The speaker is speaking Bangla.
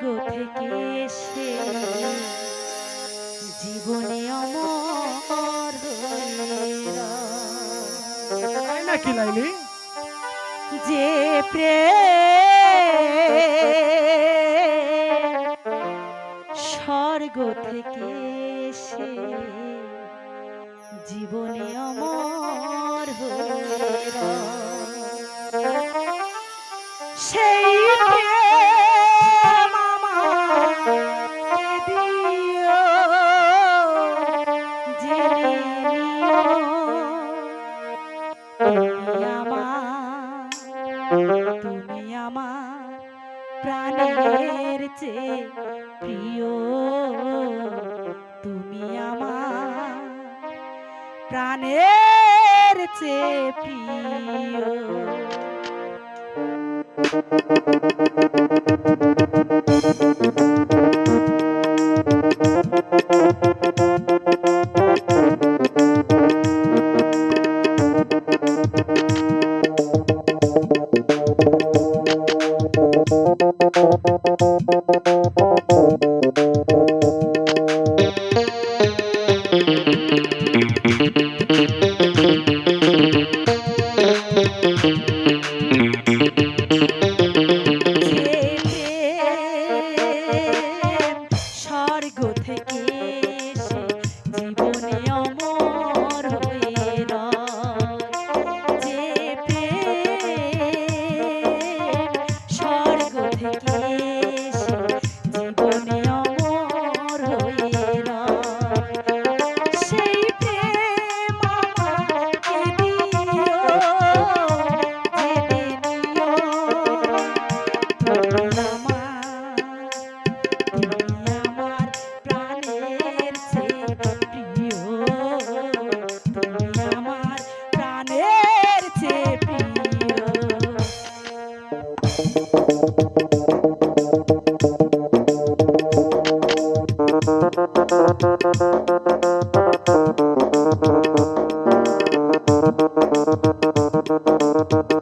গো থেকে এসে জীবনে অমর নাকি লাইলি? যে প্রেম স্বর্গ থেকে সে জীবনে অমর সেই প্রেম তুমি আমার তুমি আমার প্রাণের চেয়ে প্রিয় তুমি আমার প্রাণের চে প্রিয় Thank you. Thank you. Thank you.